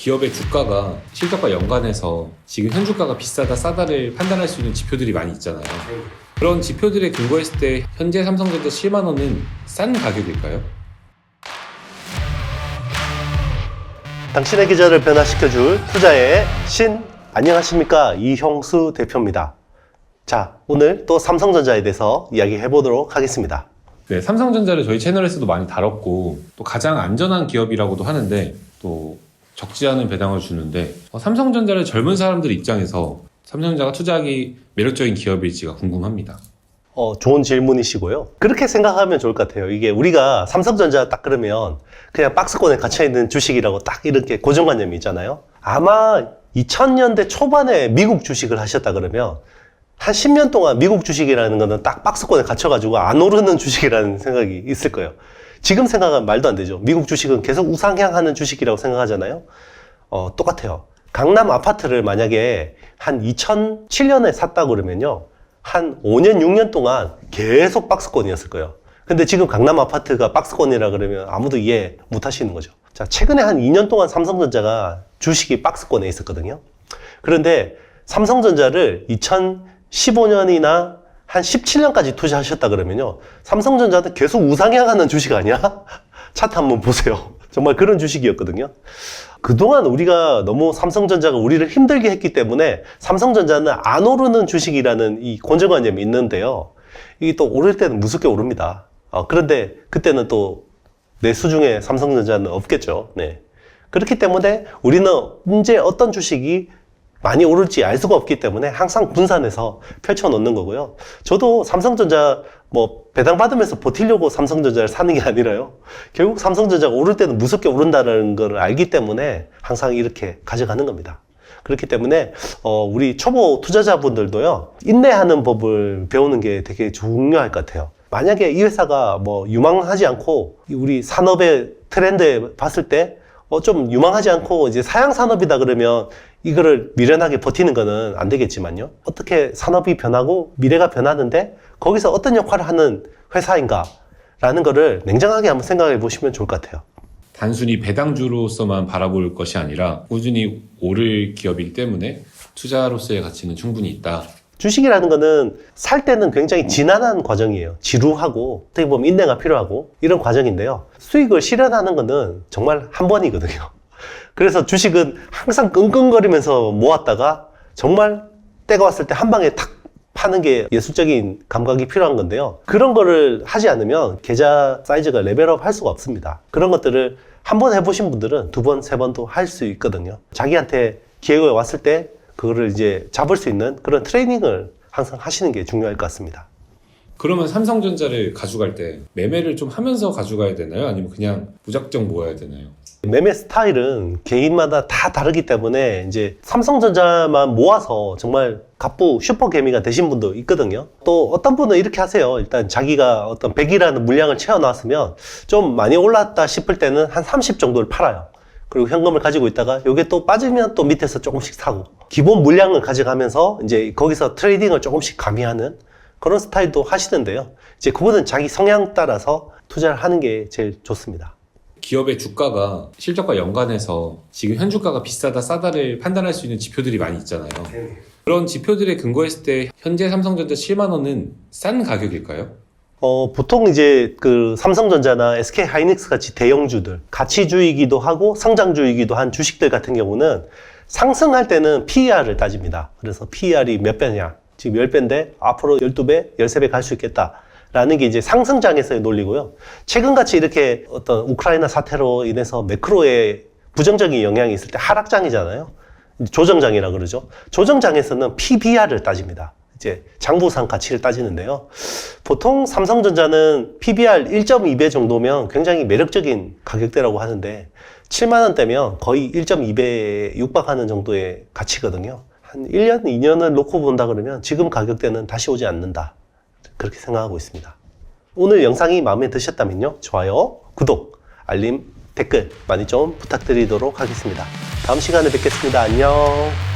기업의 주가가 실적과 연관해서 지금 현 주가가 비싸다 싸다를 판단할 수 있는 지표들이 많이 있잖아요. 그런 지표들에 근거했을 때 현재 삼성전자 7만 원은 싼 가격일까요? 당신의 계좌를 변화시켜줄 투자의 신 안녕하십니까 이형수 대표입니다. 자 오늘 또 삼성전자에 대해서 이야기해 보도록 하겠습니다. 네, 삼성전자를 저희 채널에서도 많이 다뤘고 또 가장 안전한 기업이라고도 하는데 또 적지 않은 배당을 주는데 어, 삼성전자를 젊은 사람들 입장에서 삼성전자가 투자하기 매력적인 기업일지가 궁금합니다. 어, 좋은 질문이시고요. 그렇게 생각하면 좋을 것 같아요. 이게 우리가 삼성전자 딱 그러면 그냥 박스권에 갇혀있는 주식이라고 딱 이렇게 고정관념이 있잖아요. 아마 2000년대 초반에 미국 주식을 하셨다 그러면 한 10년 동안 미국 주식이라는 거는 딱 박스권에 갇혀가지고 안 오르는 주식이라는 생각이 있을 거예요. 지금 생각하면 말도 안 되죠. 미국 주식은 계속 우상향하는 주식이라고 생각하잖아요. 어, 똑같아요. 강남 아파트를 만약에 한 2007년에 샀다 그러면요. 한 5년, 6년 동안 계속 박스권이었을 거예요. 근데 지금 강남 아파트가 박스권이라 그러면 아무도 이해 못 하시는 거죠. 자, 최근에 한 2년 동안 삼성전자가 주식이 박스권에 있었거든요. 그런데 삼성전자를 2015년이나 한 17년까지 투자하셨다 그러면요. 삼성전자는 계속 우상향하는 주식 아니야? 차트 한번 보세요. 정말 그런 주식이었거든요. 그동안 우리가 너무 삼성전자가 우리를 힘들게 했기 때문에 삼성전자는 안 오르는 주식이라는 이 고정관념이 있는데요. 이게 또 오를 때는 무섭게 오릅니다. 어, 그런데 그때는 또 내 수 중에 삼성전자는 없겠죠. 네. 그렇기 때문에 우리는 언제 어떤 주식이 많이 오를지 알 수가 없기 때문에 항상 분산해서 펼쳐 놓는 거고요. 저도 삼성전자 뭐 배당 받으면서 버티려고 삼성전자를 사는 게 아니라요. 결국 삼성전자가 오를 때는 무섭게 오른다는 걸 알기 때문에 항상 이렇게 가져가는 겁니다. 그렇기 때문에 어, 우리 초보 투자자분들도요 인내하는 법을 배우는 게 되게 중요할 것 같아요. 만약에 이 회사가 뭐 유망하지 않고 우리 산업의 트렌드에 봤을 때 어, 좀 유망하지 않고 이제 사양 산업이다 그러면 이거를 미련하게 버티는 거는 안 되겠지만요. 어떻게 산업이 변하고 미래가 변하는데 거기서 어떤 역할을 하는 회사인가 라는 거를 냉정하게 한번 생각해 보시면 좋을 것 같아요. 단순히 배당주로서만 바라볼 것이 아니라 꾸준히 오를 기업이기 때문에 투자로서의 가치는 충분히 있다. 주식이라는 거는 살 때는 굉장히 지난한 과정이에요. 지루하고 어떻게 보면 인내가 필요하고 이런 과정인데요. 수익을 실현하는 거는 정말 한 번이거든요. 그래서 주식은 항상 끙끙거리면서 모았다가 정말 때가 왔을 때 한 방에 탁 파는 게 예술적인 감각이 필요한 건데요. 그런 거를 하지 않으면 계좌 사이즈가 레벨업 할 수가 없습니다. 그런 것들을 한 번 해보신 분들은 두 번, 세 번도 할 수 있거든요. 자기한테 기회가 왔을 때 그거를 이제 잡을 수 있는 그런 트레이닝을 항상 하시는 게 중요할 것 같습니다. 그러면 삼성전자를 가져갈 때 매매를 좀 하면서 가져가야 되나요? 아니면 그냥 무작정 모아야 되나요? 매매 스타일은 개인마다 다 다르기 때문에 이제 삼성전자만 모아서 정말 갑부 슈퍼개미가 되신 분도 있거든요. 또 어떤 분은 이렇게 하세요. 일단 자기가 어떤 100이라는 물량을 채워놨으면 좀 많이 올랐다 싶을 때는 한 30 정도를 팔아요. 그리고 현금을 가지고 있다가 이게 또 빠지면 또 밑에서 조금씩 사고 기본 물량을 가져가면서 이제 거기서 트레이딩을 조금씩 가미하는 그런 스타일도 하시는데요. 이제 그분은 자기 성향 따라서 투자를 하는 게 제일 좋습니다. 기업의 주가가 실적과 연관해서 지금 현 주가가 비싸다 싸다를 판단할 수 있는 지표들이 많이 있잖아요. 그런 지표들에 근거했을 때 현재 삼성전자 7만 원은 싼 가격일까요? 어, 보통 이제 그 삼성전자나 SK 하이닉스 같이 대형주들, 가치주이기도 하고 성장주이기도 한 주식들 같은 경우는 상승할 때는 PER을 따집니다. 그래서 PER이 몇 배냐? 지금 10배인데 앞으로 12배, 13배 갈 수 있겠다. 라는 게 이제 상승장에서의 논리고요. 최근같이 이렇게 어떤 우크라이나 사태로 인해서 매크로에 부정적인 영향이 있을 때 하락장이잖아요. 조정장이라 그러죠. 조정장에서는 PBR을 따집니다. 이제 장부상 가치를 따지는데요. 보통 삼성전자는 PBR 1.2배 정도면 굉장히 매력적인 가격대라고 하는데 7만 원대면 거의 1.2배에 육박하는 정도의 가치거든요. 한 1년, 2년을 놓고 본다 그러면 지금 가격대는 다시 오지 않는다. 그렇게 생각하고 있습니다. 오늘 영상이 마음에 드셨다면요. 좋아요, 구독, 알림, 댓글 많이 좀 부탁드리도록 하겠습니다. 다음 시간에 뵙겠습니다. 안녕.